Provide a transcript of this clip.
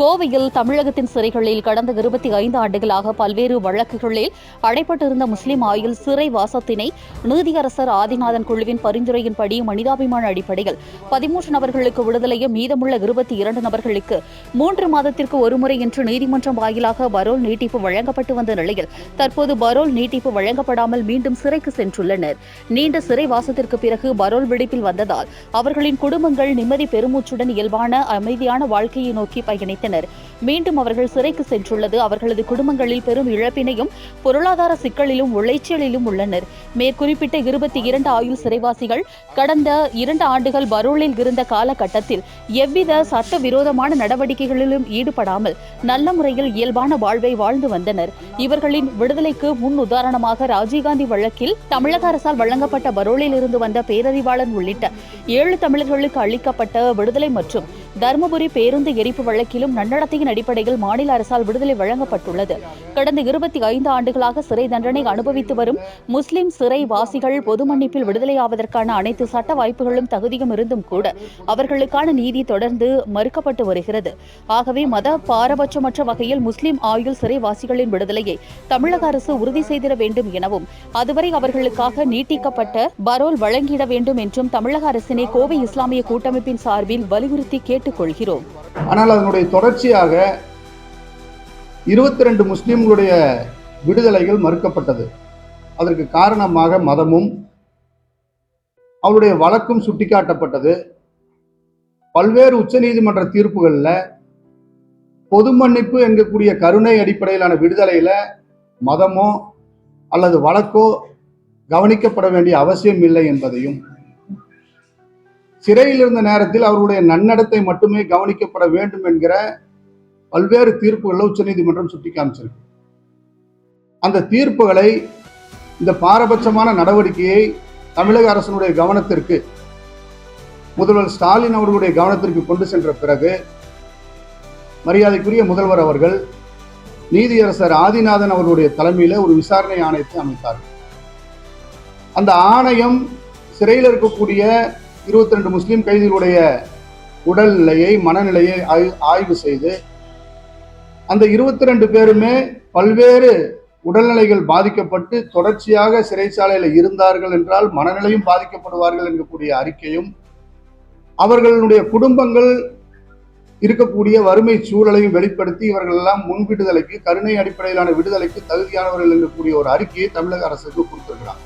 கோவையில் தமிழகத்தின் சிறைகளில் கடந்த இருபத்தி ஐந்து ஆண்டுகளாக பல்வேறு வழக்குகளில் அடைப்பட்டிருந்த முஸ்லிம் ஆயுள் சிறை வாசத்தினை நீதியரசர் ஆதிநாதன் குழுவின் பரிந்துரையின்படி மனிதாபிமான அடிப்படையில் பதிமூன்று நபர்களுக்கு விடுதலையும் மீதமுள்ள இருபத்தி இரண்டு நபர்களுக்கு மூன்று மாதத்திற்கு ஒருமுறை என்று நீதிமன்றம் வாயிலாக பரோல் நீட்டிப்பு வழங்கப்பட்டு வந்த நிலையில் தற்போது பரோல் நீட்டிப்பு வழங்கப்படாமல் மீண்டும் சிறைக்கு சென்றுள்ளனர். நீண்ட சிறை வாசத்திற்கு பிறகு பரோல் விடுப்பில் வந்ததால் அவர்களின் குடும்பங்கள் நிம்மதி பெருமூச்சுடன் இயல்பான அமைதியான வாழ்க்கையை நோக்கி பயணித்தனர் மீண்டும் அவர்கள் சிறைக்கு சென்றுள்ளது. அவர்களது குடும்பங்களில் பெரும் இழப்பினையும் பொருளாதார சிக்கலிலும் உளைச்சலிலும் உள்ளனர். மேற்குறிப்பிட்ட இருபத்தி இரண்டு ஆயுள் சிறைவாசிகள் கடந்த இரண்டு ஆண்டுகள் பரோலில் இருந்த காலகட்டத்தில் எவ்வித சட்டவிரோதமான நடவடிக்கைகளிலும் ஈடுபடாமல் நல்ல முறையில் இயல்பான வாழ்வை வாழ்ந்து வந்தனர். இவர்களின் விடுதலைக்கு முன் உதாரணமாக ராஜீவ்காந்தி வழக்கில் தமிழக அரசால் வழங்கப்பட்ட பரோலில் இருந்து வந்த பேரறிவாளன் உள்ளிட்ட ஏழு தமிழர்களுக்கு அளிக்கப்பட்ட விடுதலை மற்றும் தருமபுரி பேருந்து எரிப்பு வழக்கிலும் நன்னடத்தையின் அடிப்படையில் மாநில அரசால் விடுதலை வழங்கப்பட்டுள்ளது. கடந்த இருபத்தி ஐந்து ஆண்டுகளாக சிறை தண்டனை அனுபவித்து வரும் முஸ்லிம் சிறை வாசிகள் பொது மன்னிப்பில் விடுதலையாவதற்கான அனைத்து சட்ட வாய்ப்புகளும் தகுதியும் இருந்தும் கூட அவர்களுக்கான நீதி தொடர்ந்து மறுக்கப்பட்டு வருகிறது. ஆகவே மத பாரபட்சமற்ற வகையில் முஸ்லிம் ஆயுள் சிறைவாசிகளின் விடுதலையை தமிழக அரசு உறுதி செய்திட வேண்டும் எனவும் அதுவரை அவர்களுக்காக நீட்டிக்கப்பட்ட பரோல் வழங்கிட வேண்டும் என்றும் தமிழக அரசினை கோவை இஸ்லாமிய கூட்டமைப்பின் சார்பில் வலியுறுத்தி கேட்டுக்கொள்கிறோம். ஆனால் அதனுடைய தொடர்ச்சியாக இருபத்தி ரெண்டு முஸ்லீம்களுடைய விடுதலைகள் மறுக்கப்பட்டது. அதற்கு காரணமாக மதமும் அவருடைய வழக்கும் சுட்டிக்காட்டப்பட்டது. பல்வேறு உச்சநீதிமன்ற தீர்ப்புகளில் பொது மன்னிப்பு என்கக்கூடிய கருணை அடிப்படையிலான விடுதலையில் மதமோ அல்லது வழக்கோ கவனிக்கப்பட வேண்டிய அவசியம் இல்லை என்பதையும் சிறையில் இருந்த நேரத்தில் அவருடைய நன்னடத்தை மட்டுமே கவனிக்கப்பட வேண்டும் என்கிற பல்வேறு தீர்ப்புகளை உச்சநீதிமன்றம் சுட்டி காமிச்சிருக்கு. அந்த தீர்ப்புகளை இந்த பாரபட்சமான நடவடிக்கையை தமிழக அரசனுடைய கவனத்திற்கு முதல்வர் ஸ்டாலின் அவர்களுடைய கவனத்திற்கு கொண்டு சென்ற பிறகு மரியாதைக்குரிய முதல்வர் அவர்கள் நீதியரசர் ஆதிநாதன் அவர்களுடைய தலைமையில் ஒரு விசாரணை ஆணையத்தை அமைத்தார் அந்த ஆணையம் சிறையில் இருக்கக்கூடிய இருபத்தி ரெண்டு முஸ்லீம் கைதிகளுடைய உடல்நிலையை மனநிலையை ஆய்- ஆய்வு செய்து அந்த இருபத்தி ரெண்டு பேருமே பல்வேறு உடல்நிலைகள் பாதிக்கப்பட்டு தொடர்ச்சியாக சிறைச்சாலையில் இருந்தார்கள் என்றால் மனநிலையும் பாதிக்கப்படுவார்கள் என்கக்கூடிய அறிக்கையும் அவர்களுடைய குடும்பங்கள் இருக்கக்கூடிய வறுமை சூழலையும் வெளிப்படுத்தி இவர்கள் எல்லாம் முன் விடுதலைக்கு கருணை அடிப்படையிலான விடுதலைக்கு தகுதியானவர்கள் என்கக்கூடிய ஒரு அறிக்கையை தமிழக அரசுக்கு கொடுத்திருக்கிறார்.